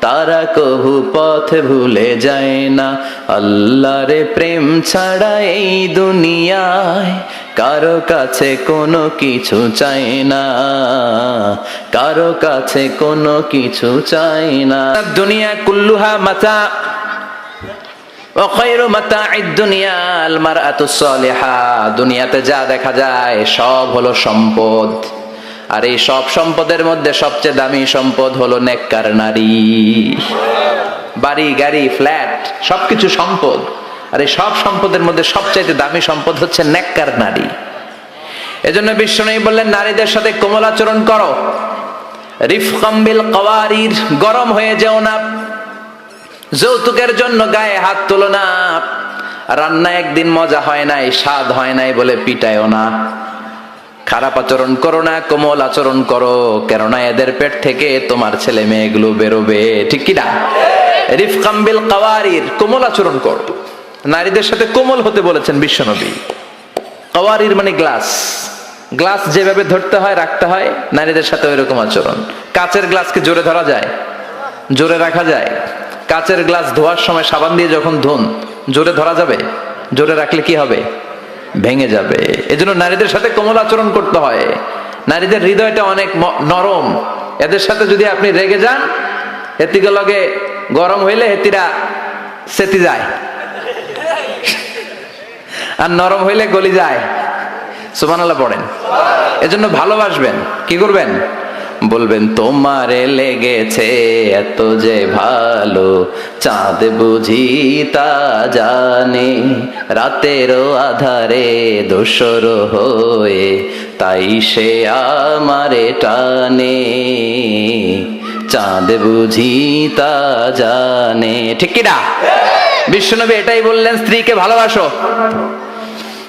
তারা কবু পথ ভুলে যায় না। আল্লাহর প্রেম ছাড়া এই দুনিয়ায় কারও কাছে কোনো কিছু চায় না। কারও কাছে কোনো কিছু চায় না। দুনিয়া কুল্লুহা মাতা দুনিয়াতে যা দেখা যায় সব হলো সম্পদ। আর এই সব সম্পদের মধ্যে সবচেয়ে দামি সম্পদ হলো নেককার নারী। বাড়ি, গাড়ি, ফ্ল্যাট, সবকিছু সম্পদ। আর এই সব সম্পদের মধ্যে সবচাইতে দামি সম্পদ হচ্ছে নেককার নারী। এজন্য বিষ্ণু বললেন, নারীদের সাথে কোমল আচরণ করো। রিফকাম্বিল কওয়ারির, গরম হয়ে যেও না। যৌতুকের জন্য গায়ে হাত তুলো না। রান্না একদিন মজা হয় নাই, স্বাদ হয় নাই বলে পিটায়ও না। খারাপ আচরণ করো না, কোমল আচরণ করো, কেননা এদের পেট থেকে তোমার ছেলে মেয়েগুলো বেরোবে। ঠিক কিনা? রিফকাম্বিল কাওয়ারির, কোমল আচরণ করো। নারীদের সাথে কোমল হতে বলেছেন বিশ্বনবী। কাওয়ারির মানে গ্লাস। গ্লাস যেভাবে ধরতে হয়, রাখতে হয়, নারীদের সাথে ওই রকম আচরণ। কাচের গ্লাসকে জোরে ধরা যায়? জোরে রাখা যায়। কাচের গ্লাস ধোয়ার সময় সাবান দিয়ে যখন ধুন, জোরে ধরা যাবে? জোরে রাখলে কি হবে? ভেঙে যাবে। এজন্য নারীদের সাথে কোমল আচরণ করতে হয়। নারীদের হৃদয়টা অনেক নরম। এদের সাথে যদি আপনি রেগে যান, হেতিকে লগে গরম হইলে হেতিরা সেতি যায়। আর নরম হইলে গলি যায়। সুবহানাল্লাহ পড়েন। এজন্য ভালোবাসবেন। কি করবেন? বলবেন, তোমারে লেগেছে এত যে ভালো, চাঁদ বুঝি তা জানে রাতেরও আধারে দোসর হয়ে, তাই সে আমারে টানে। চাঁদ বুঝি তা জানে। ঠিক কিনা বিশ্বনবী এটাই বললেন, স্ত্রীকে ভালোবাসো।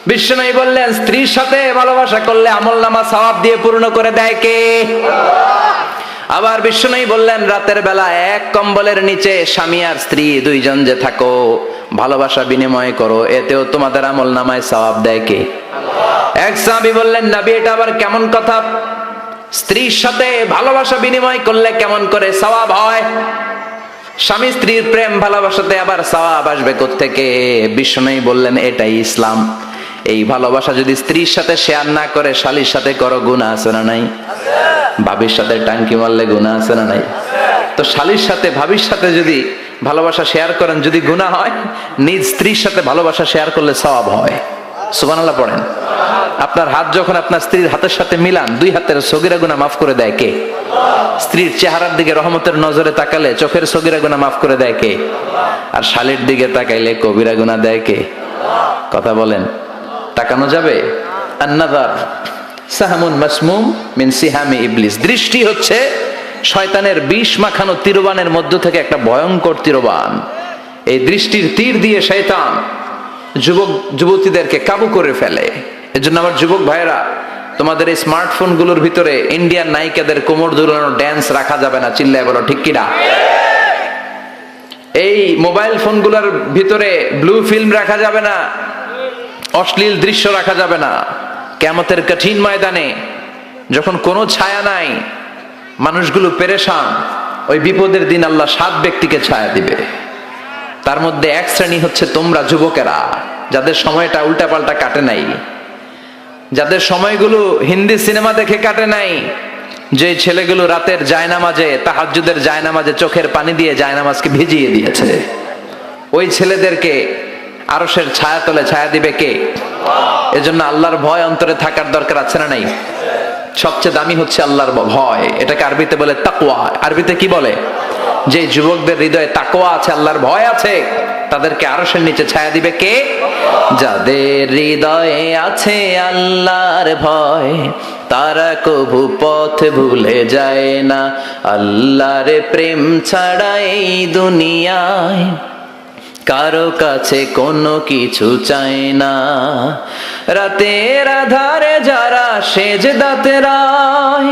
বিশ্বনবী বললেন, স্ত্রীর সাথে ভালোবাসা করলে আমল নামা সওয়াব দিয়ে পূর্ণ করে দেয় কে? আবার বিশ্বনবী বললেন, রাতের বেলা এক কম্বলের নিচে স্বামী আর স্ত্রী দুইজন যে থাকো, ভালোবাসা বিনিময় করো, এতেও তোমাদের আমল নামায় সওয়াব দেয় কে? এক সাহাবী বললেন, নবী, এটা আবার কেমন কথা? স্ত্রীর সাথে ভালোবাসা বিনিময় করলে কেমন করে সওয়াব হয়? স্বামী স্ত্রীর প্রেম ভালোবাসাতে আবার সওয়াব আসবে থেকে বিষ্ণুই বললেন, এটাই ইসলাম। এই ভালোবাসা যদি স্ত্রীর সাথে শেয়ার না করে, শালির সাথে করো গুণা আছে না নাই? ভাবির সাথে টাঙ্কি মারলে গুণা আছে না নাই? তো শালির সাথে, ভাবির সাথে যদি ভালোবাসা শেয়ার করেন, যদি গুণা হয়, নিজ স্ত্রীর সাথে ভালোবাসা শেয়ার করলে সওয়াব হয়। সুবহানাল্লাহ পড়েন। আপনার হাত যখন আপনার স্ত্রীর হাতের সাথে মিলান, দুই হাতের সগিরা গুণা মাফ করে দেয় কে? স্ত্রীর চেহারার দিকে রহমতের নজরে তাকালে চোখের সগিরা গুণা মাফ করে দেয় কে? আর শালির দিকে তাকাইলে কবিরা গুণা দেয় কে? কথা বলেন। তাকানো যাবে? আন্নাদার সাহামুন মাসমুম মিন সিহামি ইবলিস। দৃষ্টি হচ্ছে শয়তানের বিষ মাখানো তীরবানের মধ্য থেকে একটা ভয়ঙ্কর তীরবান। এই দৃষ্টির তীর দিয়ে শয়তান যুবক, যুবতীদেরকে কাবু করে ফেলে। এজন্য আমার যুবক ভাইয়েরা, তোমাদের এই স্মার্টফোনগুলোর ভিতরে ইন্ডিয়ান নায়িকাদের কোমর দুলানো ড্যান্স রাখা যাবে না, চিল্লায় বলো, ঠিক কিনা? এই মোবাইল ফোনগুলোর ভিতরে ব্লু ফিল্ম রাখা যাবে না অশ্লীল দৃশ্য রাখা যাবে না। কেমতের কঠিন ময়দানে যখন কোনো ছায়া নাই, মানুষগুলো পেরেশান, ওই বিপদের দিন আল্লাহ সাত ব্যক্তিকে ছায়া দিবে। তার মধ্যে এক শ্রেণি হচ্ছে তোমরা যুবকেরা, যাদের সময়টা উল্টাপাল্টা কাটে নাই। যাদের সময়গুলো হিন্দি সিনেমা দেখে কাটে নাই, যে ছেলেগুলো রাতের জায়নামাজে, তাহাজ্জুদের জায়নামাজে চোখের পানি দিয়ে জায়নামাজকে ভিজিয়ে দিয়েছে। ওই ছেলেদেরকে আরসের ছায়া তলে ছায়া দিবে কে? এজন্য আল্লাহর ভয় অন্তরে থাকার দরকার আছে না নাই? সবচেয়ে দামি হচ্ছে আল্লাহর ভয়। এটাকে আরবিতে বলে তাকওয়া। আরবিতে কি বলে? যে যুবকদের হৃদয়ে তাকওয়া আছে, আল্লাহর ভয় আছে, তাদেরকে আরশের নিচে ছায়া দিবে কে? যাদের হৃদয়ে আছে আল্লাহর ভয়, তারা কভু পথ ভুলে যায় না। আল্লাহর প্রেম ছাড়া এই দুনিয়ায় কারও কাছে কোনো কিছু চাই না। রাতের আধারে যারা সেজ দাতে রায়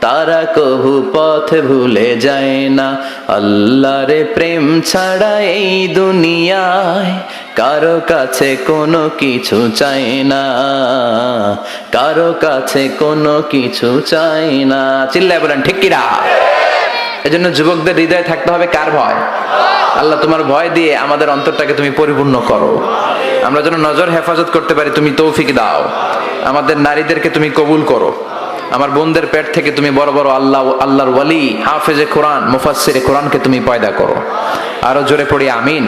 তারা কহু পথ ভুলে যায় না। আল্লাহর প্রেম ছাড়া এই দুনিয়ায় কারও কাছে কোনো কিছু চাই না। কারও কাছে কোনো কিছু চাই না। চিল্লায় বলেন, ঠিক কিরা এজন্য যুবকদের হৃদয়ে থাকতে হবে কার ভয়? আল্লাহ তোমার ভয় দিয়ে আমাদের অন্তরটাকে তুমি পরিপূর্ণ করো। আমরা যেন নজর হেফাজত করতে পারি, তুমি তৌফিক দাও। আমাদের নারীদেরকে তুমি কবুল করো। আমার বোনদের পেট থেকে তুমি বড় বড় আল্লাহ আল্লাহর ওয়ালি, হাফেজে কোরআন, মুফাসসিরে কোরআনকে তুমি পয়দা করো। আরও জোরে পড়ি, আমিন।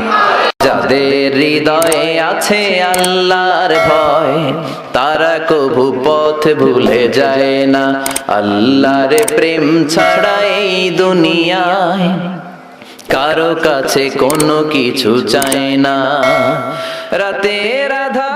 যাদের হৃদয়ে আছে আল্লাহর ভয়, তারা কভু পথ ভুলে যায় না। আল্লাহর প্রেম ছাড়া এই দুনিয়ায় কারও কাছে কোনো কিছু চায় না। রাতের আধা